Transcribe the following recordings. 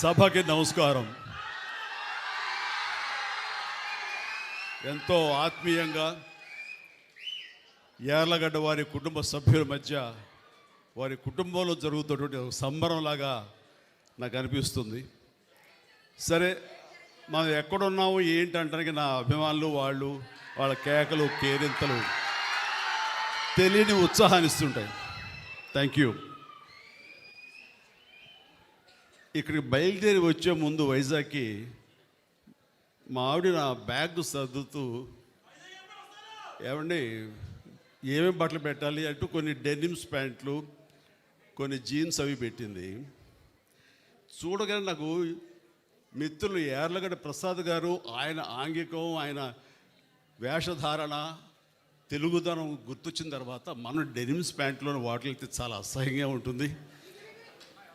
సభకి నమస్కారం. ఎంతో ఆత్మీయంగా ఏర్లగడ్డ వారి కుటుంబ సభ్యుల మధ్య వారి కుటుంబంలో జరుగుతున్నటువంటి ఒక సంబరంలాగా నాకు అనిపిస్తుంది. సరే మనం ఎక్కడున్నాము ఏంటంటానికి నా అభిమానులు వాళ్ళు వాళ్ళ కేకలు కేరింతలు తెలియని ఉత్సాహాన్ని ఇస్తుంటాయి థ్యాంక్ యూ. ఇక్కడికి బయలుదేరి వచ్చే ముందు వైజాగ్కి మా ఆవిడ నా బ్యాగ్ సర్దుతూ ఏమండి ఏమేమి బట్టలు పెట్టాలి? అంటూ కొన్ని డెనిమ్స్ ప్యాంట్లు కొన్ని జీన్స్ అవి పెట్టింది. చూడగానే నాకు మిత్రులు ఏర్లగడ్డ ప్రసాద్ గారు ఆయన ఆంగికం ఆయన వేషధారణ తెలుగుదనం గుర్తొచ్చిన తర్వాత మనం డెనిమ్స్ ప్యాంట్లోని వాటిలైతే వెళ్తే చాలా అసహ్యంగా ఉంటుంది.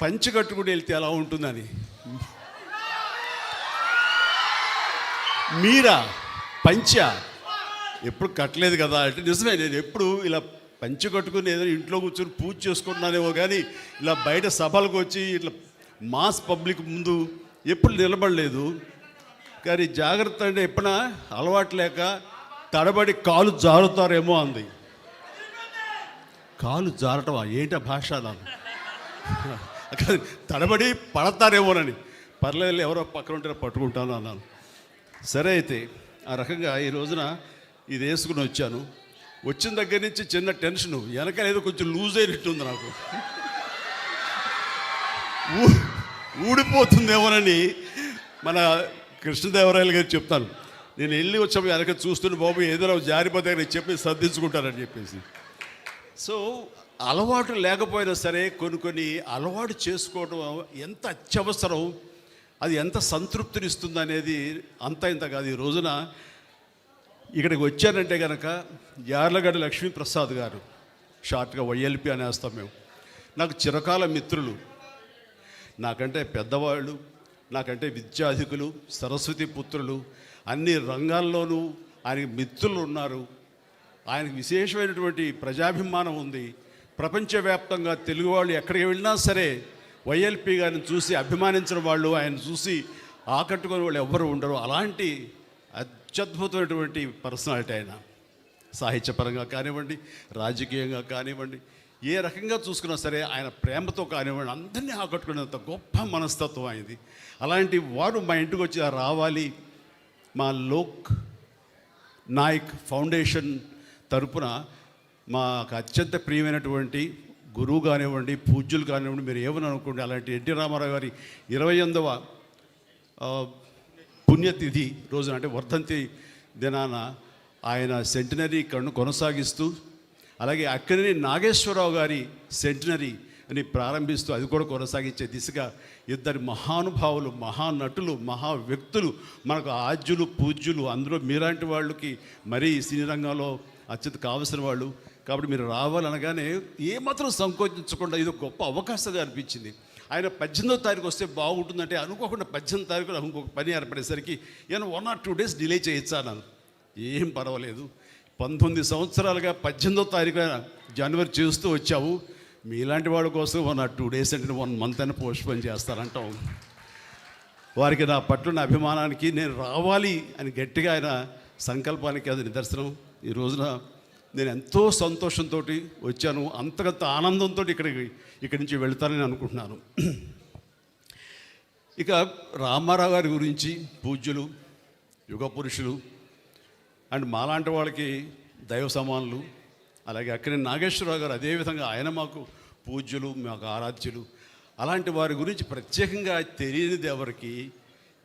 పంచి కట్టుకుని వెళ్తే ఎలా ఉంటుందని? మీరా? పంచ? ఎప్పుడు కట్టలేదు కదా అంటే నిజమే నేను ఎప్పుడు ఇలా పంచి కట్టుకుని ఏదో ఇంట్లో కూర్చొని పూజ చేసుకుంటున్నానేమో కానీ ఇలా బయట సభలకు వచ్చి ఇట్లా మాస్ పబ్లిక్ ముందు ఎప్పుడు నిలబడలేదు. కానీ జాగ్రత్త అంటే ఎప్పుడైనా అలవాటు లేక తడబడి కాలు జారుతారేమో అంది. కాలు జారటమా? ఏంటి భాష నాన్న అక్కడ తడబడి పడతారేమోనని. పర్లేదు ఎవరో పక్కన ఉంటే పట్టుకుంటాను అన్నాను. సరే అయితే ఆ రకంగా ఈ రోజున ఇది వేసుకుని వచ్చాను. వచ్చిన దగ్గర నుంచి చిన్న టెన్షన్ వెనక ఏదో కొంచెం లూజ్ అయినట్టుంది నాకు. ఊ- ఊడిపోతుందేమోనని మన కృష్ణదేవరాయలు గారు చెప్తాను నేను వెళ్ళి వచ్చాము వెనక చూస్తున్న బాబు ఏదైనా జారిపోతే చెప్పి సర్దించుకుంటానని చెప్పేసి. సో అలవాటు లేకపోయినా సరే కొన్ని కొన్ని అలవాటు చేసుకోవడం ఎంత అత్యవసరం అది ఎంత సంతృప్తినిస్తుంది అనేది అంత ఇంత కాదు. ఈ రోజున ఇక్కడికి వచ్చానంటే కనుక యార్లగడ్డ లక్ష్మీప్రసాద్ గారు షార్ట్గా వైఎల్పి అనేస్తాం మేము. నాకు చిరకాల మిత్రులు. నాకంటే పెద్దవాళ్ళు నాకంటే విద్యాధికులు సరస్వతి పుత్రులు అన్ని రంగాల్లోనూ ఆయనకి మిత్రులు ఉన్నారు. ఆయనకు విశేషమైనటువంటి ప్రజాభిమానం ఉంది. ప్రపంచవ్యాప్తంగా తెలుగు వాళ్ళు ఎక్కడికి వెళ్ళినా సరే వైఎల్పి గారిని చూసి అభిమానించిన వాళ్ళు ఆయన చూసి ఆకట్టుకునే వాళ్ళు ఎవ్వరు ఉండరు. అలాంటి అత్యద్భుతమైనటువంటి పర్సనాలిటీ ఆయన. సాహిత్యపరంగా కానివ్వండి రాజకీయంగా కానివ్వండి ఏ రకంగా చూసుకున్నా సరే ఆయన ప్రేమతో కానివ్వండి అందరినీ ఆకట్టుకునేంత గొప్ప మనస్తత్వం ఆయనది. అలాంటి వారు మా ఇంటికి వచ్చి రావాలి మా లోక్ నాయక్ ఫౌండేషన్ తరపున మాకు అత్యంత ప్రియమైనటువంటి గురువు కానివ్వండి పూజ్యులు కానివ్వండి మీరు ఏమని అనుకోండి అలాంటి ఎన్టీ రామారావు గారి ఇరవై ఎనిమిదవ పుణ్యతిథి రోజున అంటే వర్ధంతి దినాన ఆయన సెంటినరీ కన్ను కొనసాగిస్తూ అలాగే అక్కడిని నాగేశ్వరరావు గారి సెంటినరీ అని ప్రారంభిస్తూ అది కూడా కొనసాగించే దిశగా ఇద్దరు మహానుభావులు మహానటులు మహా వ్యక్తులు మనకు ఆద్యులు పూజ్యులు అందులో మీలాంటి వాళ్ళకి మరీ సినీ రంగంలో అత్యంత కావలసిన వాళ్ళు కాబట్టి మీరు రావాలనగానే ఏమాత్రం సంకోచించకుండా ఇది ఒక గొప్ప అవకాశంగా అనిపించింది. ఆయన పద్దెనిమిదో తారీఖు వస్తే బాగుంటుందంటే అనుకోకుండా పద్దెనిమిది తారీఖులో ఇంకొక పని ఏర్పడేసరికి నేను one or two days delay చేయొచ్చా ఏం పర్వాలేదు. పంతొమ్మిది సంవత్సరాలుగా పద్దెనిమిదో తారీఖు జనవరి చేస్తూ వచ్చావు. మీలాంటి వాడి కోసం వన్ ఆర్ టూ డేస్ అంటే వన్ మంత్ అని పోస్ట్పోన్ చేస్తారంటాం వారికి నా పట్ల నా అభిమానానికి నేను రావాలి అని గట్టిగా ఆయన సంకల్పానికి అది నిదర్శనం. ఈ రోజున నేను ఎంతో సంతోషంతో వచ్చాను. అంతకంత ఆనందంతో ఇక్కడికి ఇక్కడి నుంచి వెళ్తానని అనుకుంటున్నాను. ఇక రామారావు గారి గురించి పూజ్యులు యుగ పురుషులు అండ్ మాలాంటి వాళ్ళకి దైవ సమానులు అలాగే అక్కడి నాగేశ్వరరావు గారు అదేవిధంగా ఆయన మాకు పూజ్యులు మాకు ఆరాధ్యులు. అలాంటి వారి గురించి ప్రత్యేకంగా తెలియనిది ఎవరికి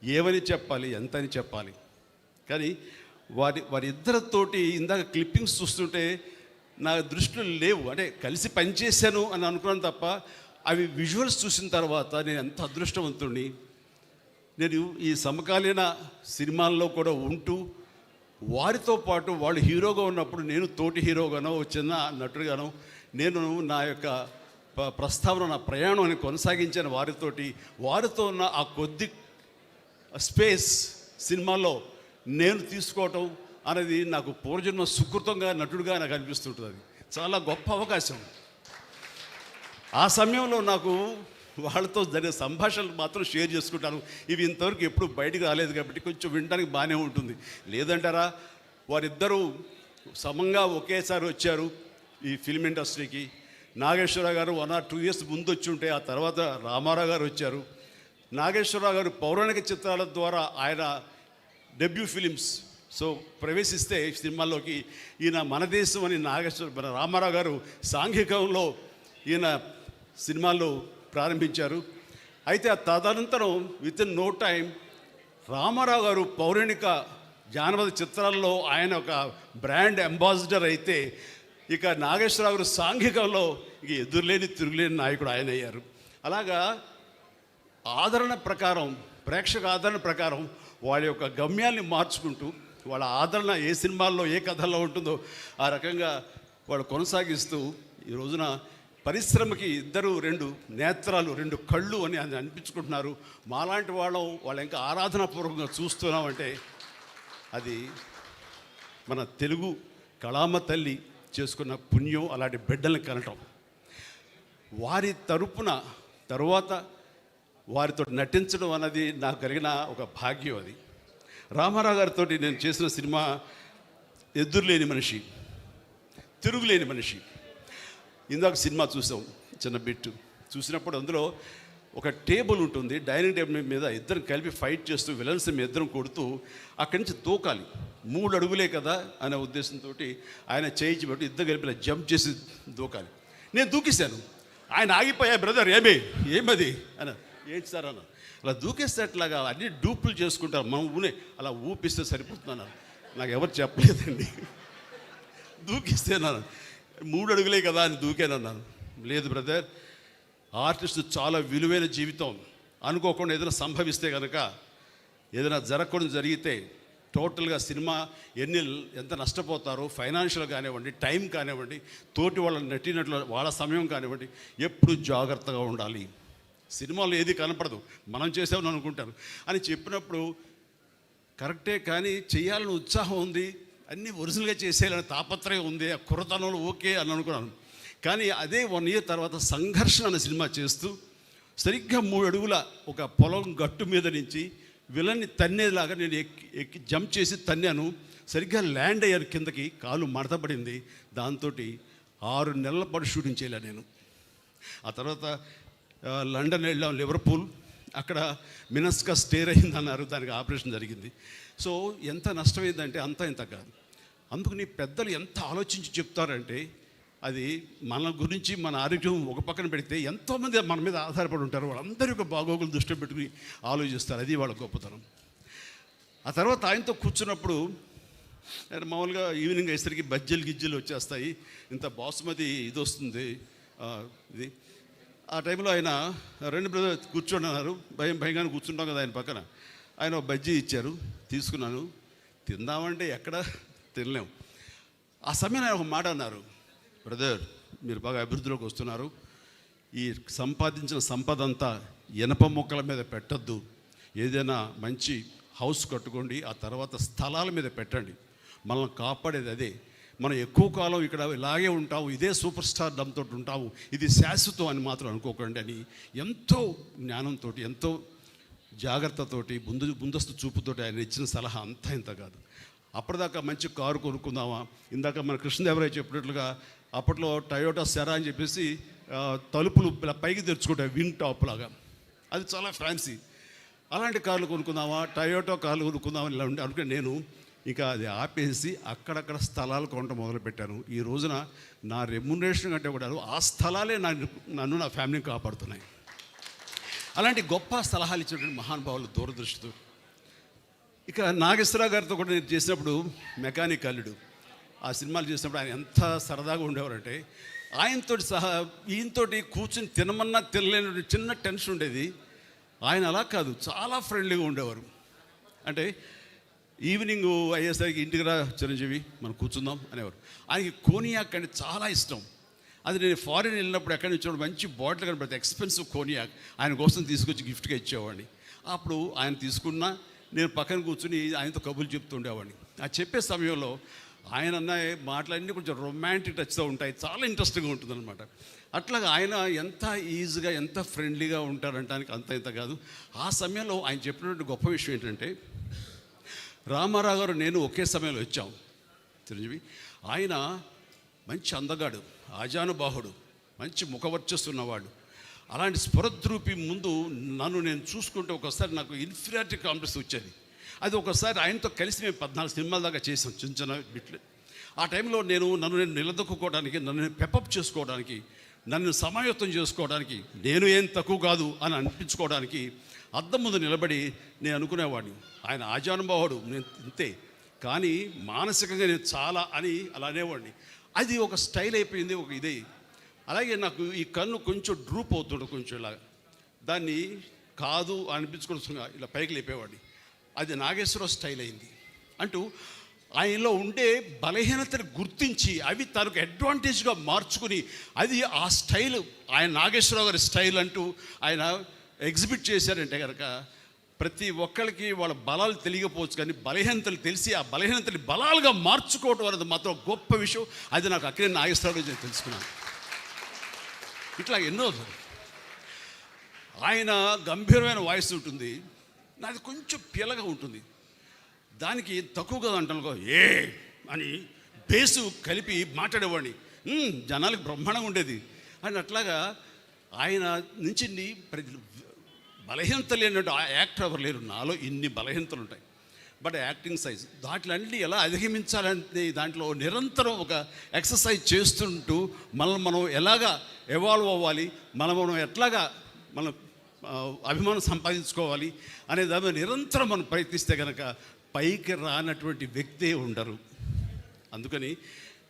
ఏమని చెప్పాలి ఎంత అని చెప్పాలి? కానీ వారి వారిద్దరితోటి ఇందాక క్లిప్పింగ్స్ చూస్తుంటే నా దృష్టిలో లేవు. అంటే కలిసి పనిచేశాను అని అనుకున్నాను తప్ప అవి విజువల్స్ చూసిన తర్వాత నేను ఎంత అదృష్టవంతుడిని నేను ఈ సమకాలీన సినిమాల్లో కూడా ఉంటూ వారితో పాటు వాళ్ళు హీరోగా ఉన్నప్పుడు నేను తోటి హీరోగానో చిన్న నటుడుగానో నేను నా యొక్క ప్రస్తావన నా ప్రయాణాన్ని కొనసాగించాను వారితోటి. వారితో ఉన్న ఆ కొద్ది స్పేస్ సినిమాలో నేను తీసుకోవటం అనేది నాకు పూర్వజన్మ సుకృతంగా నటుడుగా నాకు అనిపిస్తుంటుంది చాలా గొప్ప అవకాశం. ఆ సమయంలో నాకు వాళ్ళతో జరిగే సంభాషణలు మాత్రం షేర్ చేసుకుంటాను. ఇవి ఇంతవరకు ఎప్పుడు బయటకు రాలేదు కాబట్టి కొంచెం వినడానికి బాగానే ఉంటుంది. లేదంటారా వారిద్దరూ సమంగా ఒకేసారి వచ్చారు ఈ ఫిల్మ్ ఇండస్ట్రీకి. నాగేశ్వరరావు గారు వన్ ఆర్ టూ ఇయర్స్ ముందు వచ్చి ఉంటే ఆ తర్వాత రామారావు గారు వచ్చారు. నాగేశ్వరరావు గారు పౌరాణిక చిత్రాల ద్వారా ఆయన డెబ్యూ ఫిలిమ్స్ సో ప్రవేశిస్తే సినిమాల్లోకి ఈయన మన దేశం అని నాగేశ్వర మన రామారావు గారు సాంఘికంలో ఈయన సినిమాల్లో ప్రారంభించారు. అయితే ఆ తదనంతరం with in no time Rama Rao garu పౌరాణిక జానపద చిత్రాల్లో ఆయన ఒక బ్రాండ్ అంబాసిడర్ అయితే ఇక నాగేశ్వరరావు గారు సాంఘికంలో ఇక ఎదురులేని తిరుగులేని నాయకుడు ఆయన అయ్యారు. అలాగా ఆదరణ ప్రకారం ప్రేక్షక ఆదరణ ప్రకారం వాళ్ళ యొక్క గమ్యాన్ని మార్చుకుంటూ వాళ్ళ ఆదరణ ఏ సినిమాల్లో ఏ కథల్లో ఉంటుందో ఆ రకంగా వాళ్ళు కొనసాగిస్తూ ఈ రోజున పరిశ్రమకి ఇద్దరు రెండు నేత్రాలు రెండు కళ్ళు అని అని అనిపించుకుంటున్నారు. మాలాంటి వాళ్ళం వాళ్ళ ఇంకా ఆరాధనాపూర్వకంగా చూస్తున్నామంటే అది మన తెలుగు కళామ తల్లి చేసుకున్న పుణ్యం అలాంటి బిడ్డల్ని కనటం. వారి తరపున తరువాత వారితో నటించడం అన్నది నాకు కలిగిన ఒక భాగ్యం అది. రామారావు గారితో నేను చేసిన సినిమా ఎదురులేని మనిషి తిరుగులేని మనిషి. ఇందాక సినిమా చూసాం చిన్న బిట్టు. చూసినప్పుడు అందులో ఒక టేబుల్ ఉంటుంది డైనింగ్ టేబుల్ మీద ఇద్దరు కలిపి ఫైట్ చేస్తూ విలన్స్ మీ ఇద్దరం కొడుతూ అక్కడి నుంచి తూకాలి. మూడు అడుగులే కదా అనే ఉద్దేశంతో ఆయన చేయించి పెట్టి ఇద్దరు కలిపి జంప్ చేసి దూకాలి నేను దూకిస్తాను ఆయన ఆగిపోయా బ్రదర్ ఏమే? ఏమది? అన్నారు. ఏంటి సార్ అన్న అలా దూకేసేట్లాగా అన్ని డూపులు చేసుకుంటారు. మనం ఊనే అలా ఊపిస్తే సరిపోతున్నాను నాకు ఎవరు చెప్పలేదండి. దూకిస్తేనాను మూడు అడుగులే కదా అని దూకానన్నాను లేదు బ్రదర్ ఆర్టిస్ట్ చాలా విలువైన జీవితం. అనుకోకుండా ఏదైనా సంభవిస్తే కనుక ఏదైనా జరగకుండా జరిగితే టోటల్గా సినిమా ఎన్ని ఎంత నష్టపోతారో ఫైనాన్షియల్ కానివ్వండి టైం కానివ్వండి తోటి వాళ్ళ నటినట్లు వాళ్ళ సమయం కానివ్వండి ఎప్పుడు జాగ్రత్తగా ఉండాలి. సినిమాలో ఏది కనపడదు. మనం చేసామని అనుకుంటారు. అని చెప్పినప్పుడు కరెక్టే కానీ చేయాలని ఉత్సాహం ఉంది. అన్నీ ఒరిజినల్గా చేసేయాలని తాపత్రయం ఉంది. ఆ కుర్రతనంలో ఓకే అని అనుకున్నాను. కానీ అదే వన్ ఇయర్ తర్వాత సంఘర్షణ అనే సినిమా చేస్తూ సరిగ్గా మూడు అడుగుల ఒక పొలం గట్టు మీద నుంచి విలన్ని తన్నేలాగా నేను ఎక్కి ఎక్కి జంప్ చేసి తన్నాను. సరిగ్గా ల్యాండ్ అయ్యాను కిందకి. కాలు మడతపడింది దాంతో ఆరు నెలల పాటు షూటింగ్ చేయలే నేను. ఆ తర్వాత లండన్ వెళ్ళాం లివర్పూల్. అక్కడ మినస్కా స్టేర్ అయింది అన్నారు దానికి ఆపరేషన్ జరిగింది. సో ఎంత నష్టమైందంటే అంత ఇంత కాదు. అందుకు నీ పెద్దలు ఎంత ఆలోచించి చెప్తారంటే అది మన గురించి మన ఆరోగ్యం ఒక పక్కన పెడితే ఎంతోమంది మన మీద ఆధారపడి ఉంటారు. వాళ్ళందరి యొక్క బాగోగులు దృష్టిలో పెట్టుకుని ఆలోచిస్తారు. అది వాళ్ళ గొప్పతనం. ఆ తర్వాత ఆయనతో కూర్చున్నప్పుడు మామూలుగా ఈవినింగ్ అయ్యేసరికి బజ్జీలు గిజ్జీలు వచ్చేస్తాయి. ఇంత బాసుమతి ఇది వస్తుంది. ఇది ఆ టైంలో ఆయన రెండు బ్రదర్ కూర్చున్నారు. భయం భయంగానే కూర్చుంటాం కదా ఆయన పక్కన. ఆయన ఒక బజ్జీ ఇచ్చారు తీసుకున్నాను. తిందామంటే ఎక్కడ తినలేం. ఆ సమయంలో ఆయన ఒక మాట అన్నారు. బ్రదర్ మీరు బాగా అభివృద్ధిలోకి వస్తున్నారు. ఈ సంపాదించిన సంపద అంతా ఇనప మొక్కల మీద పెట్టద్దు. ఏదైనా మంచి హౌస్ కట్టుకోండి ఆ తర్వాత స్థలాల మీద పెట్టండి. మనల్ని కాపాడేది అదే. మనం ఎక్కువ కాలం ఇక్కడ ఇలాగే ఉంటాము ఇదే సూపర్ స్టార్ డంతో ఉంటాము ఇది శాశ్వతం అని మాత్రం అనుకోకండి అని ఎంతో జ్ఞానంతో ఎంతో జాగ్రత్తతోటి ముందు ముందస్తు చూపుతోటి ఆయన ఇచ్చిన సలహా అంతా ఇంత కాదు. అప్పటిదాకా మంచి కారు కొనుక్కుందామా? ఇందాక మన కృష్ణదేవరాయ చెప్పినట్లుగా అప్పట్లో టయోటా సెరా అని చెప్పేసి తలుపులు ఇలా పైకి తెరుచుకుంటాయి విన్ టాప్ లాగా. అది చాలా ఫ్యాన్సీ. అలాంటి కార్లు కొనుక్కుందామా? టయోటో కార్లు కొనుక్కుందామా? ఇలా ఉండి అనుకుంటే నేను ఇంకా అది ఆపేసి అక్కడక్కడ స్థలాలు కొనడం మొదలుపెట్టాను ఈ రోజున నా రెమ్యునరేషన్ కంటే కూడా ఆ స్థలాలే నన్ను నన్ను నా ఫ్యామిలీని కాపాడుతున్నాయి. అలాంటి గొప్ప సలహాలు ఇచ్చినటువంటి మహానుభావులు దూరదృష్టితో. ఇక నాగేశ్వర గారితో కూడా నేను చేసినప్పుడు మెకానిక్ అల్లుడు. ఆ సినిమాలు చేసినప్పుడు ఆయన ఎంత సరదాగా ఉండేవారంటే ఆయనతో సహా ఈయనతోటి కూర్చుని తినమన్నా తినలేని చిన్న టెన్షన్ ఉండేది. ఆయన అలా కాదు చాలా ఫ్రెండ్లీగా ఉండేవారు. అంటే ఈవినింగ్ అయ్యేసరికి ఇంటికి రా చిరంజీవి మనం కూర్చుందాం అనేవారు. ఆయనకి కోనియాక్ అంటే చాలా ఇష్టం. అది నేను ఫారిన్ వెళ్ళినప్పుడు ఎక్కడి నుంచి మంచి బాటిల్ కనబడితే ఎక్స్పెన్సివ్ కోనియాక్. ఆయన కోసం తీసుకొచ్చి గిఫ్ట్గా ఇచ్చేవాడిని. అప్పుడు ఆయన తీసుకున్న నేను పక్కన కూర్చుని ఆయనతో కబుర్లు చెప్తుండేవాడిని ఆ చెప్పే సమయంలో ఆయన అన్న మాటలన్నీ కొంచెం రొమాంటిక్ టచ్తో ఉంటాయి చాలా ఇంట్రెస్టింగ్గా ఉంటుంది అనమాట అట్లాగా ఆయన ఎంత ఈజీగా ఎంత ఫ్రెండ్లీగా ఉంటారంటానికి అంత ఇంత కాదు. ఆ సమయంలో ఆయన చెప్పినటువంటి గొప్ప విషయం ఏంటంటే రామారావు గారు నేను ఒకే సమయంలో వచ్చాం. చిరంజీవి ఆయన మంచి అందగాడు ఆజానుబాహుడు మంచి ముఖవర్చస్తున్నవాడు అలాంటి స్ఫురద్రూపి ముందు నన్ను నేను చూసుకుంటే ఒకసారి నాకు ఇన్ఫీరియారిటీ కాంప్లెక్స్ వచ్చేది. అది ఒకసారి ఆయనతో కలిసి మేము పద్నాలుగు సినిమాల దాకా చేసాం చిన్న చిన్న బిట్లు ఆ టైంలో నేను నన్ను నేను నిలదొక్కుకోవడానికి నన్ను నేను చేసుకోవడానికి నన్ను సమాయత్తం చేసుకోవడానికి నేను ఏం తక్కువ కాదు అని అనిపించుకోవడానికి అద్దం ముందు నిలబడి నేను అనుకునేవాడిని. ఆయన ఆజానుభావుడు నేను ఇంతే. కానీ మానసికంగా నేను చాలా అని అలా అనేవాడిని. అది ఒక స్టైల్ అయిపోయింది ఒక ఇదే. అలాగే నాకు ఈ కన్ను కొంచెం డ్రూప్ అవుతుండే కొంచెం ఇలా దాన్ని కాదు అనిపించుకుని ఇలా పైకి లేపేవాడిని. అది నాగేశ్వర స్టైల్ అయింది. అంటూ ఆయనలో ఉండే బలహీనతను గుర్తించి అవి తనకు అడ్వాంటేజ్గా మార్చుకుని అది ఆ స్టైల్ ఆయన నాగేశ్వరరావు గారి స్టైల్ అంటూ ఆయన ఎగ్జిబిట్ చేశారంటే కనుక ప్రతి ఒక్కరికి వాళ్ళ బలాలు తెలియకపోవచ్చు కానీ బలహీనతలు తెలిసి ఆ బలహీనతని బలాలుగా మార్చుకోవటం అనేది మాత్రం గొప్ప విషయం. అది నాకు అక్కడే నాగేశ్వరరావు నేను తెలుసుకున్నాను. ఇట్లా ఎన్నో ఆయన గంభీరమైన వాయిస్ ఉంటుంది. నాది కొంచెం పిల్లగా ఉంటుంది. దానికి తక్కువగా అంటాను ఏ అని బేసు కలిపి మాట్లాడేవాడిని. జనాలకు బ్రహ్మాండంగా ఉండేది. అని అట్లాగా ఆయన నుంచి ప్రతి బలహీనత లేనట్టు ఆ యాక్టర్ ఎవరు లేరు. నాలో ఇన్ని బలహీనతలు ఉంటాయి. బట్ యాక్టింగ్ సైజ్ దాంట్లన్నీ ఎలా అధిగమించాలంటే దాంట్లో నిరంతరం ఒక ఎక్సర్సైజ్ చేస్తుంటూ మనల్ని మనం ఎలాగా ఎవాల్వ్ అవ్వాలి మనం మనం ఎట్లాగా మనం అభిమానం సంపాదించుకోవాలి అనే దాని మీద నిరంతరం మనం ప్రయత్నిస్తే కనుక పైకి రానటువంటి వ్యక్తే ఉండరు. అందుకని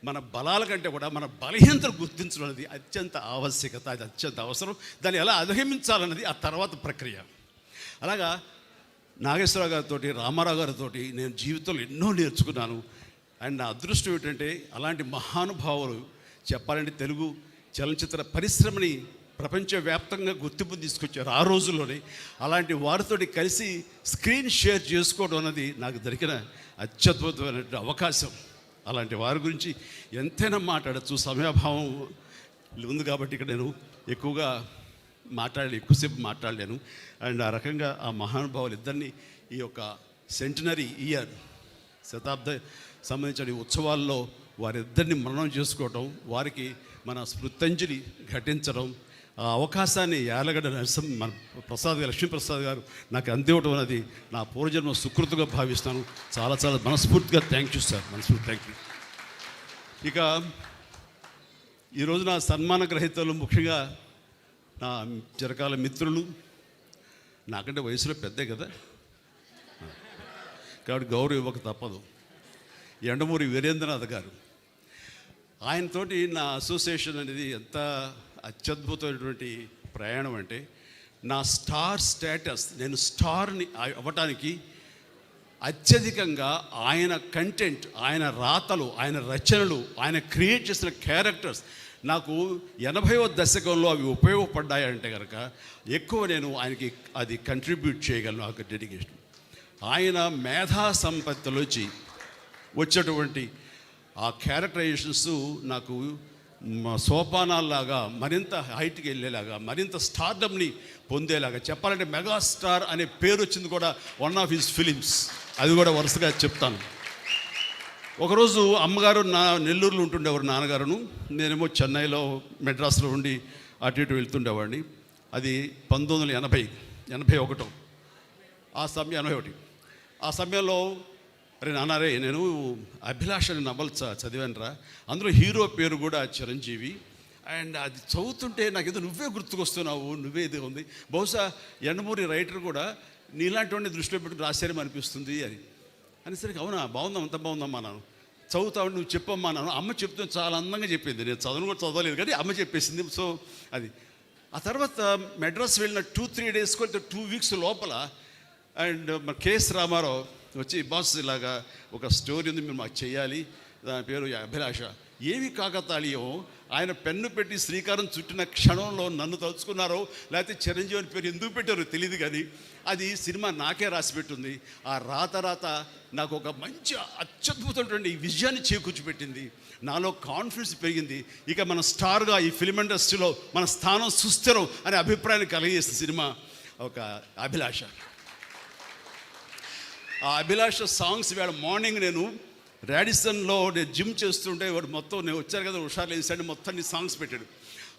మన బలాల కంటే కూడా మన బలహీనతను గుర్తించడం అనేది అత్యంత ఆవశ్యకత అది అత్యంత అవసరం. దాన్ని ఎలా అధిగమించాలన్నది ఆ తర్వాత ప్రక్రియ. అలాగా నాగేశ్వరరావు గారితో రామారావు గారితో నేను జీవితంలో ఎన్నో నేర్చుకున్నాను. అండ్ నా అదృష్టం ఏంటంటే అలాంటి మహానుభావులు చెప్పాలంటే తెలుగు చలనచిత్ర పరిశ్రమని ప్రపంచవ్యాప్తంగా గుర్తింపు తీసుకొచ్చారు ఆ రోజుల్లోనే. అలాంటి వారితో కలిసి స్క్రీన్ షేర్ చేసుకోవడం అనేది నాకు దొరికిన అత్యద్భుతమైన అవకాశం. అలాంటి వారి గురించి ఎంతైనా మాట్లాడచ్చు. సమయాభావం ఉంది కాబట్టి ఇక్కడ నేను ఎక్కువగా మాట్లాడలే ఎక్కువసేపు మాట్లాడలేను. అండ్ ఆ రకంగా ఆ మహానుభావులు ఇద్దరిని ఈ యొక్క సెంటనరీ ఇయర్ శతాబ్ద సంబంధించిన ఉత్సవాల్లో వారిద్దరిని మననం చేసుకోవటం వారికి మన స్మృతంజలి ఘటించడం ఆ అవకాశాన్ని యాలగడ్డ నరసింహ మన ప్రసాద్ గారు లక్ష్మీప్రసాద్ గారు నాకు అందివ్వడం అనేది నా పూర్వజన్మ సుకృతిగా భావిస్తాను. చాలా చాలా మనస్ఫూర్తిగా థ్యాంక్ యూ సార్ మనస్ఫూర్తి థ్యాంక్ యూ ఇక ఈరోజు నా సన్మాన గ్రహీతలు ముఖ్యంగా నా చిరకాల మిత్రులు. నాకంటే వయసులో పెద్దే కదా. కాబట్టి గౌరవ ఇవ్వక తప్పదు. ఎండమూరి వీరేంద్రనాథ్ గారు. ఆయనతోటి నా అసోసియేషన్ అనేది ఎంత అత్యద్భుతమైనటువంటి ప్రయాణం అంటే నా స్టార్ స్టేటస్ నేను స్టార్ని అవ్వటానికి అత్యధికంగా ఆయన కంటెంట్ ఆయన రాతలు ఆయన రచనలు ఆయన క్రియేట్ చేసిన క్యారెక్టర్స్ నాకు ఎనభైవ దశకంలో అవి ఉపయోగపడ్డాయంటే కనుక ఎక్కువ నేను ఆయనకి అది కంట్రిబ్యూట్ చేయగలను ఆ డెడికేషన్ ఆయన మేధా సంపత్తిలోంచి వచ్చేటువంటి ఆ క్యారెక్టరైజేషన్స్ నాకు సోపానాల్లాగా మరింత హైట్కి వెళ్ళేలాగా మరింత స్టార్డమ్ని పొందేలాగా చెప్పాలంటే మెగాస్టార్ అనే పేరు వచ్చింది కూడా వన్ ఆఫ్ హిస్ ఫిలిమ్స్. అది కూడా వరుసగా చెప్తాను. ఒకరోజు అమ్మగారు నా నెల్లూరులో ఉంటుండేవారు నాన్నగారును. నేనేమో చెన్నైలో మెడ్రాస్లో ఉండి అటు ఇటు వెళ్తుండేవాడిని. అది పంతొమ్మిది వందల ఎనభై ఎనభై ఒకటో. ఆ సమయం ఎనభై ఒకటి. ఆ సమయంలో అరే నాన్నారే నేను అభిలాష అనే చదివాను రా అందులో హీరో పేరు కూడా చిరంజీవి. అండ్ అది చదువుతుంటే నాకు ఏదో నువ్వే గుర్తుకొస్తున్నావు నువ్వే ఇది ఉంది. బహుశా ఎండమూరి రైటర్ కూడా నీలాంటి వాడిని దృష్టిలో పెట్టుకుని రాశారేమో అనిపిస్తుంది అని. అనేసరికి అవునా బాగుందాం అంత బాగుందమ్మా నాను చదువుతావు నువ్వు చెప్పమ్మా నాను అమ్మ చెప్తే చాలా అందంగా చెప్పింది. నేను చదువును కూడా చదవలేదు కానీ అమ్మ చెప్పేసింది. సో అది. ఆ తర్వాత మెడ్రాస్ వెళ్ళిన టూ త్రీ డేస్కి వెళ్తే టూ వీక్స్ లోపల అండ్ మన కేఎస్ రామారావు వచ్చి బాస్ ఇలాగా ఒక స్టోరీ ఉంది మీరు మాకు చేయాలి దాని పేరు అభిలాష. ఏమి కాకతాళీయం ఆయన పెన్ను పెట్టి శ్రీకారం చుట్టిన క్షణంలో నన్ను తలుచుకున్నారో లేకపోతే చిరంజీవి అని పేరు ఎందుకు పెట్టారో తెలియదు కానీ అది సినిమా నాకే రాసి పెట్టుంది. ఆ రాత రాత నాకు ఒక మంచి అత్యద్భుతమైనటువంటి విజయాన్ని చేకూర్చిపెట్టింది. నాలో కాన్ఫిడెన్స్ పెరిగింది. ఇక మన స్టార్గా ఈ ఫిలిం ఇండస్ట్రీలో మన స్థానం సుస్థిరం అనే అభిప్రాయాన్ని కలిగజేసిన సినిమా ఒక అభిలాష. ఆ అభిలాష సాంగ్స్ వేళ మార్నింగ్ నేను రాడిసన్లో నేను జిమ్ చేస్తుంటే వాడు మొత్తం నేను వచ్చారు కదా హుషారు వేసాడు మొత్తం నీ సాంగ్స్ పెట్టాడు.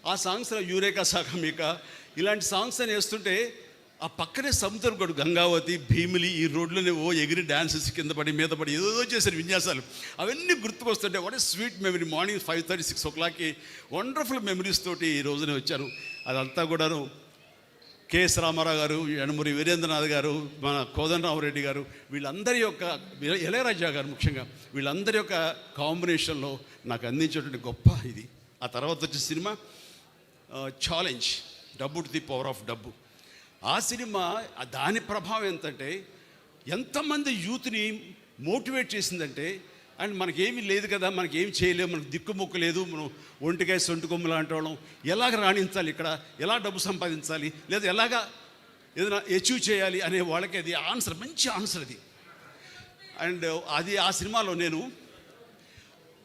ఆ సాంగ్స్లో యూరేకా సాగమిక ఇలాంటి సాంగ్స్ అని వేస్తుంటే ఆ పక్కనే సముద్రం గడు గంగావతి భీమిలి ఈ రోడ్లోనే ఓ ఎగిరి డ్యాన్సెస్ కింద పడి మీద పడి ఏదో చేశారు విన్యాసాలు. అవన్నీ గుర్తుకొస్తుంటే what sweet memory morning five thirty six ఓ క్లాక్కి వండర్ఫుల్ మెమరీస్ తోటి ఈ రోజునే వచ్చాను. అదంతా కూడాను కెఎస్ రామారావు గారు యనమూరి వీరేంద్రనాథ్ గారు మన కోదండరామరెడ్డి గారు వీళ్ళందరి యొక్క ఇళయరాజా గారు ముఖ్యంగా వీళ్ళందరి యొక్క కాంబినేషన్లో నాకు అందించేటువంటి గొప్ప ఇది. ఆ తర్వాత వచ్చే సినిమా ఛాలెంజ్ డబ్బు టు ది పవర్ ఆఫ్ డబ్బు. ఆ సినిమా దాని ప్రభావం ఎంతంటే ఎంతమంది యూత్ని మోటివేట్ చేసిందంటే అండ్ మనకేమీ లేదు కదా మనకేం చేయలేము మనకు దిక్కుముక్కు లేదు మనం ఒంటికాయ సొంటి కొమ్ము లాంటి వాళ్ళం. ఎలాగ రాణించాలి ఇక్కడ? ఎలా డబ్బు సంపాదించాలి? లేదా ఎలాగా ఏదైనా అచీవ్ చేయాలి అనే వాళ్ళకి అది ఆన్సర్ మంచి ఆన్సర్ అది. అండ్ అది ఆ సినిమాలో నేను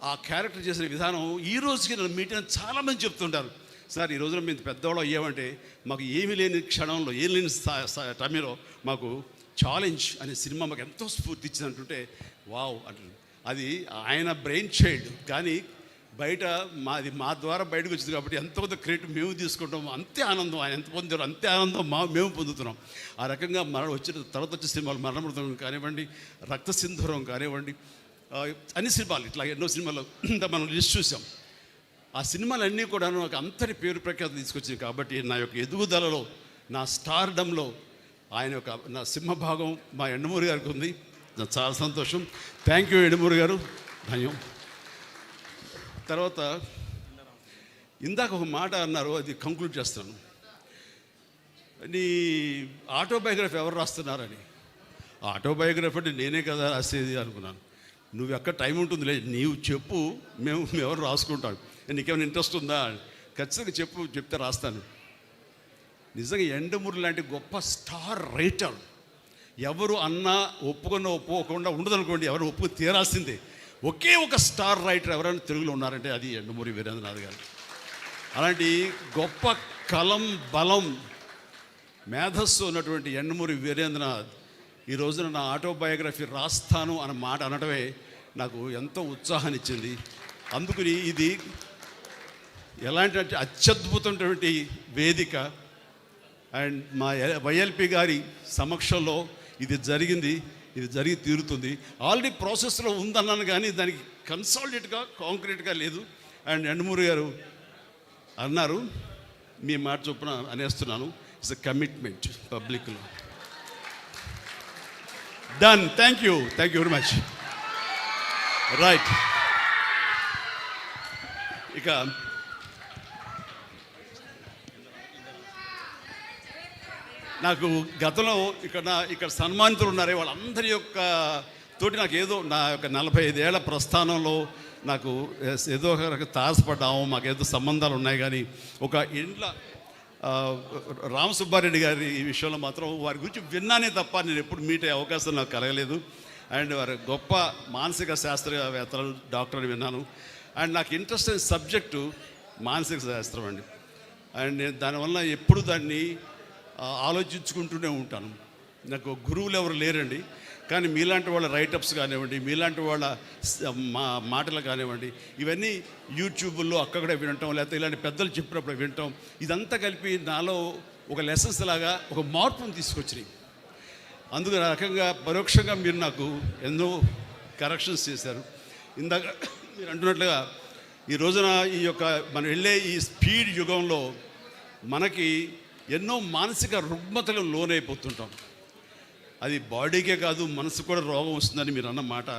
ఆ క్యారెక్టర్ చేసిన విధానం ఈ రోజుకి నన్ను మీటింగ్ చాలామంది చెప్తుంటారు. సార్ ఈ రోజున మేము పెద్దవాళ్ళు అయ్యామంటే మాకు ఏమీ లేని క్షణంలో ఏం లేని స్థా- మాకు ఛాలెంజ్ అనే సినిమా మాకు ఎంతో స్ఫూర్తి ఇచ్చింది అంటుంటే వావ్ అంటున్నాను అది ఆయన బ్రెయిన్ చైల్డ్ కానీ బయట మాది మా ద్వారా బయటకు వచ్చింది కాబట్టి ఎంతో కొంత క్రెడిట్ మేము తీసుకుంటాం. అంతే ఆనందం. ఆయన ఎంత పొందారు అంతే ఆనందం మా మేము పొందుతున్నాం. ఆ రకంగా మరణ వచ్చిన తర్వాత వచ్చే సినిమాలు మరణమృతం కానివ్వండి రక్త సింధూరం కానివ్వండి అన్ని సినిమాలు ఇట్లా ఎన్నో సినిమాలు మనం లిస్ట్ చూసాం. ఆ సినిమాలన్నీ కూడా నాకు అంతటి పేరు ప్రఖ్యాతి తీసుకొచ్చింది కాబట్టి నా యొక్క ఎదుగుదలలో నా స్టార్డంలో ఆయన యొక్క నా సింహభాగం మా ఎండమూరి గారికి ఉంది. చాలా సంతోషం. థ్యాంక్ యూ ఎండమూరి గారు. ధన్యం. తర్వాత ఇందాక ఒక మాట అన్నారు అది కంక్లూడ్ చేస్తాను. నీ ఆటోబయోగ్రఫీ ఎవరు రాస్తున్నారని. ఆటోబయోగ్రఫీ అంటే నేనే కదా రాసేది అనుకున్నాను. నువ్వు ఎక్కడ టైం ఉంటుంది లేదు నీవు చెప్పు మేము ఎవరు రాసుకుంటాం. నీకేమైనా ఇంట్రెస్ట్ ఉందా? ఖచ్చితంగా చెప్పు చెప్తే రాస్తాను. నిజంగా ఎండమూరి లాంటి గొప్ప స్టార్ రైటర్ ఎవరు అన్నా ఒప్పుకున్న ఒప్పుకోకుండా ఉండదనుకోండి ఎవరు ఒప్పుకు తీరాల్సిందే. ఒకే ఒక స్టార్ రైటర్ ఎవరైనా తెలుగులో ఉన్నారంటే అది ఎండమూరి వీరేంద్రనాథ్ గారు. అలాంటి గొప్ప కలం బలం మేధస్సు ఉన్నటువంటి ఎండమూరి వీరేంద్రనాథ్ ఈ రోజున నా ఆటోబయోగ్రఫీ రాస్తాను అన్న మాట అనడమే నాకు ఎంతో ఉత్సాహాన్ని ఇచ్చింది అందుకని ఇది ఎలాంటి అత్యద్భుతమైనటువంటి వేదిక. అండ్ మా వైఎల్పి గారి సమక్షంలో ఇది జరిగింది ఇది జరిగి తీరుతుంది. ఆల్రెడీ ప్రాసెస్లో ఉందన్నాను కానీ దానికి కన్సాలిడేట్గా కాంక్రీట్గా లేదు. అండ్ ఎండమూరి గారు అన్నారు మీ మాట చొప్పున అనేస్తున్నాను ఇట్స్ అ కమిట్మెంట్ పబ్లిక్లో done thank you thank you very much right ఇక నాకు గతంలో ఇక్కడ నా- ఇక్కడ సన్మానితులు ఉన్నారే వాళ్ళందరి యొక్క తోటి నాకు ఏదో నా యొక్క నలభై ఐదేళ్ళ ప్రస్థానంలో నాకు ఏదో ఒక రకంగా తారసపడ్డాము మాకు ఏదో సంబంధాలు ఉన్నాయి కానీ ఒక ఇంట్లో రామసుబ్బారెడ్డి రామ సుబ్బారెడ్డి గారి ఈ విషయంలో మాత్రం వారి గురించి విన్నానే తప్ప నేను ఎప్పుడు మీట్ అయ్యే అవకాశం నాకు కలగలేదు. అండ్ వారి గొప్ప మానసిక శాస్త్రవేత్తలు డాక్టర్ అని విన్నాను. అండ్ నాకు ఇంట్రెస్ట్ అయిన సబ్జెక్టు మానసిక శాస్త్రం అండి. అండ్ నేను దానివల్ల ఎప్పుడు దాన్ని ఆలోచించుకుంటూనే ఉంటాను. నాకు గురువులు ఎవరు లేరండి కానీ మీలాంటి వాళ్ళ రైటప్స్ కానివ్వండి మీలాంటి వాళ్ళ స- మా మాటలు కానివ్వండి ఇవన్నీ యూట్యూబ్లో అక్కడ వినటం లేకపోతే ఇలాంటి పెద్దలు చెప్పినప్పుడు వినటం ఇదంతా కలిపి నాలో ఒక లెసన్స్ లాగా ఒక మార్పును తీసుకొచ్చినాయి. అందుకు రకంగా పరోక్షంగా మీరు నాకు ఎన్నో కరెక్షన్స్ చేశారు. ఇందాక మీరు అంటున్నట్లుగా ఈ రోజున ఈ యొక్క మనం వెళ్ళే ఈ స్పీడ్ యుగంలో మనకి ఎన్నో మానసిక రుగ్మతలు లోనైపోతుంటాం. అది బాడీకే కాదు మనసు కూడా రోగం వస్తుందని మీరు అన్నమాట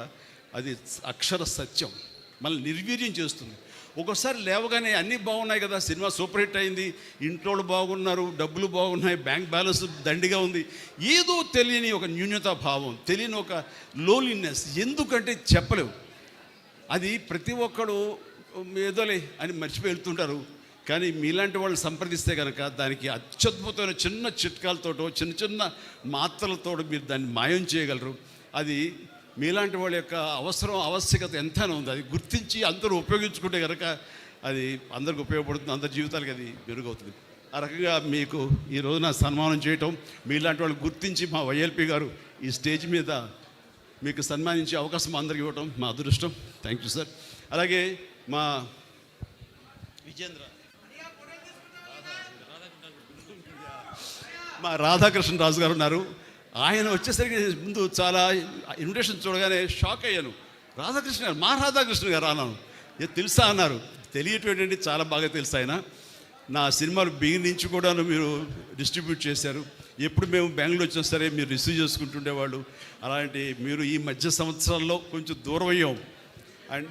అది అక్షర సత్యం. మళ్ళీ నిర్వీర్యం చేస్తుంది. ఒక్కోసారి లేవగానే అన్నీ బాగున్నాయి కదా సినిమా సూపర్ హిట్ అయింది ఇంట్లో వాళ్ళు బాగున్నారు డబ్బులు బాగున్నాయి బ్యాంక్ బ్యాలెన్స్ దండిగా ఉంది. ఏదో తెలియని ఒక న్యూన్యతా భావం తెలియని ఒక లోన్లీనెస్ ఎందుకంటే చెప్పలేవు. అది ప్రతి ఒక్కడు ఏదోలే అని మర్చిపోయి వెళ్తుంటారు. కానీ మీలాంటి వాళ్ళు సంప్రదిస్తే కనుక దానికి అత్యద్భుతమైన చిన్న చిట్కాలతోటో చిన్న చిన్న మాత్రలతో మీరు దాన్ని మాయం చేయగలరు. అది మీలాంటి వాళ్ళ యొక్క అవసరం ఆవశ్యకత ఎంతైనా ఉంది. అది గుర్తించి అందరూ ఉపయోగించుకుంటే కనుక అది అందరికి ఉపయోగపడుతుంది. అందరి జీవితాలకి అది మెరుగవుతుంది. ఆ రకంగా మీకు ఈ రోజున సన్మానం చేయటం మీలాంటి వాళ్ళు గుర్తించి మా వైఎల్పి గారు ఈ స్టేజ్ మీద మీకు సన్మానించే అవకాశం అందరికి ఇవ్వటం మా అదృష్టం. Thank you sir. అలాగే మా విజేంద్ర. మా రాధాకృష్ణ రాజు గారు ఉన్నారు. ఆయన వచ్చేసరికి ముందు చాలా ఇన్విటేషన్ చూడగానే షాక్ అయ్యాను. రాధాకృష్ణ గారు మా రాధాకృష్ణ గారు అన్నాను. తెలుసా? అన్నారు. తెలియటటువంటి చాలా బాగా తెలుసు ఆయన. నా సినిమాలు బిగిన్ నుంచి కూడాను మీరు డిస్ట్రిబ్యూట్ చేశారు. ఎప్పుడు మేము బెంగళూరు వచ్చినా సరే మీరు రిసీవ్ చేసుకుంటుండేవాళ్ళు. అలాంటి మీరు ఈ మధ్య సంవత్సరాల్లో కొంచెం దూరం అయ్యాం. అండ్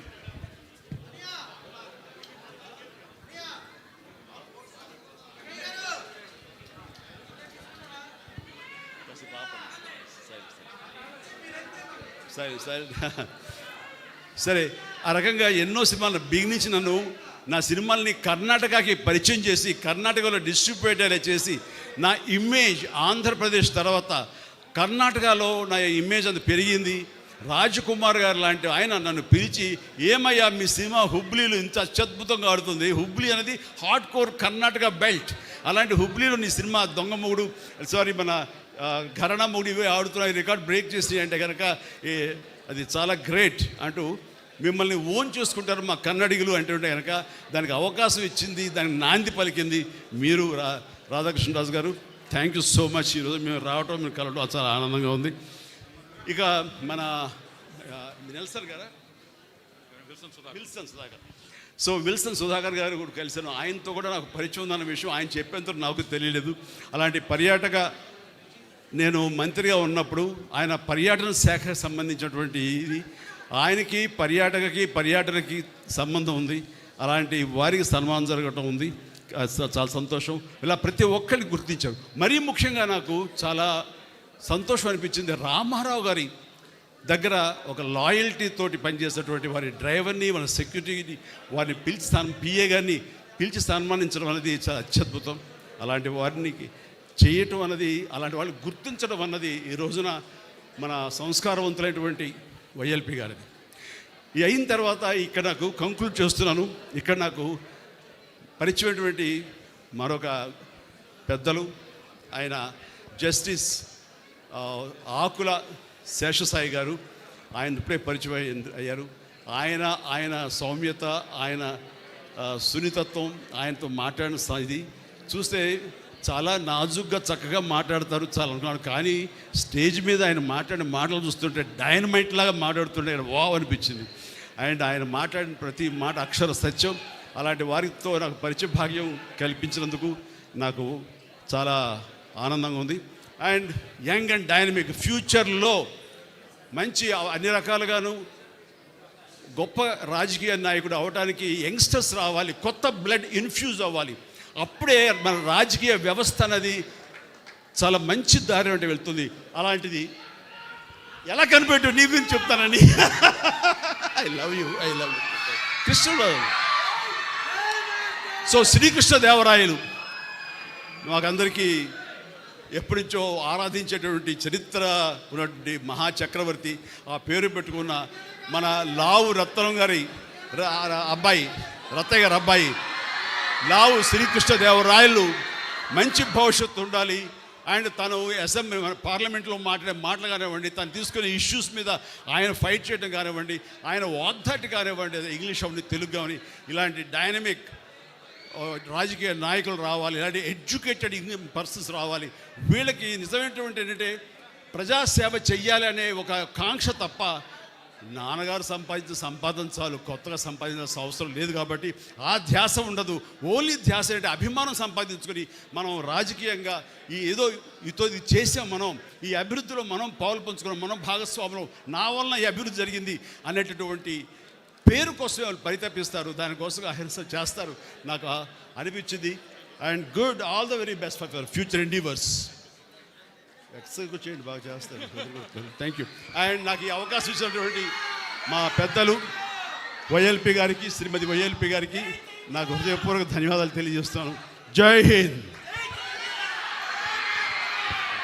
సరే సరే. సరే ఆ రకంగా ఎన్నో సినిమాలు బిగినించి నన్ను నా సినిమాల్ని కర్ణాటకకి పరిచయం చేసి కర్ణాటకలో డిస్ట్రిబ్యూటర్ చేసి నా ఇమేజ్ ఆంధ్రప్రదేశ్ తర్వాత కర్ణాటకలో నా ఇమేజ్ అంత పెరిగింది. రాజకుమార్ గారు లాంటి ఆయన నన్ను పిలిచి ఏమయ్యా మీ సినిమా హుబ్లీలు ఇంత అత్యద్భుతంగా ఆడుతుంది. హుబ్లీ అనేది హార్డ్ కోర్ కర్ణాటక బెల్ట్. అలాంటి హుబ్లీలో నీ సినిమా దొంగ సారీ మన ఘరణ మూడు ఇవే ఆడుతున్నాయి రికార్డ్ బ్రేక్ చేసి అంటే కనుక ఏ, అది చాలా గ్రేట్ అంటూ మిమ్మల్ని ఓన్ చేసుకుంటారు మా కన్నడిగులు అంటుంటే కనుక దానికి అవకాశం ఇచ్చింది దానికి నాంది పలికింది మీరు రా రాధాకృష్ణరాజు గారు. థ్యాంక్ యూ సో మచ్ ఈరోజు మేము రావటం మేము కలవడం చాలా ఆనందంగా ఉంది. ఇక మన నెల్సన్ గారా? Wilson Sudhakar. So Wilson Sudhakar garu కూడా కలిశాను. ఆయనతో కూడా నాకు పరిచయం ఉందన్న విషయం ఆయన చెప్పేంత నాకు తెలియలేదు. అలాంటి పర్యాటక నేను మంత్రిగా ఉన్నప్పుడు ఆయన పర్యాటన శాఖకు సంబంధించినటువంటి ఇది ఆయనకి పర్యాటకకి పర్యాటనకి సంబంధం ఉంది. అలాంటి వారికి సన్మానం జరగటం ఉంది. చాలా సంతోషం. ఇలా ప్రతి ఒక్కరిని గుర్తించారు. మరీ ముఖ్యంగా నాకు చాలా సంతోషం అనిపించింది రామారావు గారి దగ్గర ఒక లాయల్టీ తోటి పనిచేసేటువంటి వారి డ్రైవర్ని వాళ్ళ సెక్యూరిటీని వారిని పిలిచి స్థానం పిఏ గారిని పిలిచి సన్మానించడం అనేది చాలా అత్యద్భుతం. అలాంటి వారిని చేయటం అన్నది అలాంటి వాళ్ళు గుర్తించడం అన్నది ఈ రోజున మన సంస్కారవంతులైనటువంటి వైఎల్పి గారిది. ఇది అయిన తర్వాత ఇక్కడ నాకు కంక్లూడ్ చేస్తున్నాను. ఇక్కడ నాకు పరిచయమైనటువంటి మరొక పెద్దలు ఆయన జస్టిస్ ఆకుల శేషసాయి గారు ఆయన ఇప్పుడే పరిచయం అయ్యారు. ఆయన ఆయన సౌమ్యత ఆయన సున్నితత్వం ఆయనతో మాట్లాడిన స- ఇది. చూస్తే చాలా నాజుగ్గా చక్కగా మాట్లాడతారు చాలా అనుకున్నాను. కానీ స్టేజ్ మీద ఆయన మాట్లాడిన మాటలు చూస్తుంటే డైనమైట్ లాగా మాట్లాడుతుంటే ఆయన వావ్ అనిపించింది. అండ్ ఆయన మాట్లాడిన ప్రతి మాట అక్షర సత్యం. అలాంటి వారితో నాకు పరిచయ భాగ్యం కల్పించినందుకు నాకు చాలా ఆనందంగా ఉంది. అండ్ యంగ్ అండ్ డైనమిక్ ఫ్యూచర్లో మంచి అన్ని రకాలుగాను గొప్ప రాజకీయ నాయకుడు అవడానికి యంగ్స్టర్స్ రావాలి కొత్త బ్లడ్ ఇన్ఫ్యూజ్ అవ్వాలి. అప్పుడే మన రాజకీయ వ్యవస్థ అనేది చాలా మంచి దారి అంటే వెళ్తుంది. అలాంటిది ఎలా కనిపెట్టు నీ గురించి చెప్తానని. I love you I love you కృష్ణుడు సో శ్రీకృష్ణ దేవరాయలు మాకందరికీ ఎప్పటి నుంచో ఆరాధించేటువంటి చరిత్ర ఉన్నటువంటి మహాచక్రవర్తి ఆ పేరు పెట్టుకున్న మన లావు రత్నం గారి అబ్బాయి రత్తయ్య గారి అబ్బాయి లావు శ్రీకృష్ణ దేవరాయలు మంచి భవిష్యత్తు ఉండాలి. అండ్ తను అసెంబ్లీ పార్లమెంట్లో మాట్లాడే మాటలు కానివ్వండి తను తీసుకునే ఇష్యూస్ మీద ఆయన ఫైట్ చేయడం కానివ్వండి ఆయన వాగ్దాటి కానివ్వండి ఇంగ్లీష్ అవని తెలుగు కానీ ఇలాంటి డైనమిక్ రాజకీయ నాయకులు రావాలి ఇలాంటి ఎడ్యుకేటెడ్ పర్సన్స్ రావాలి. వీళ్ళకి నిజమైనటువంటి ఏంటంటే ప్రజాసేవ చెయ్యాలి అనే ఒక కాంక్ష తప్ప నాన్నగారు సంపాదించిన సంపాదన చాలు కొత్తగా సంపాదించాల్సిన అవసరం లేదు కాబట్టి ఆ ధ్యాస ఉండదు. ఓన్లీ ధ్యాస అంటే అభిమానం సంపాదించుకొని మనం రాజకీయంగా ఈ ఏదో ఇతో ఇది చేసాం మనం ఈ అభివృద్ధిలో మనం పాలు పంచుకున్నాం మనం భాగస్వాములం నా వలన ఈ అభివృద్ధి జరిగింది అనేటటువంటి పేరు కోసం వాళ్ళు పరితపిస్తారు. దానికోసం అహింస చేస్తారు. నాకు అనిపించింది. And good all the very best for future endeavours. Exercise కూడా చేయండి బాగా చేస్తారు థ్యాంక్ యూ అండ్ నాకు ఈ అవకాశం ఇచ్చినటువంటి మా పెద్దలు వైఎల్పి గారికి శ్రీమతి వైఎల్పి గారికి నాకు హృదయపూర్వక ధన్యవాదాలు తెలియజేస్తాను జై హింద్.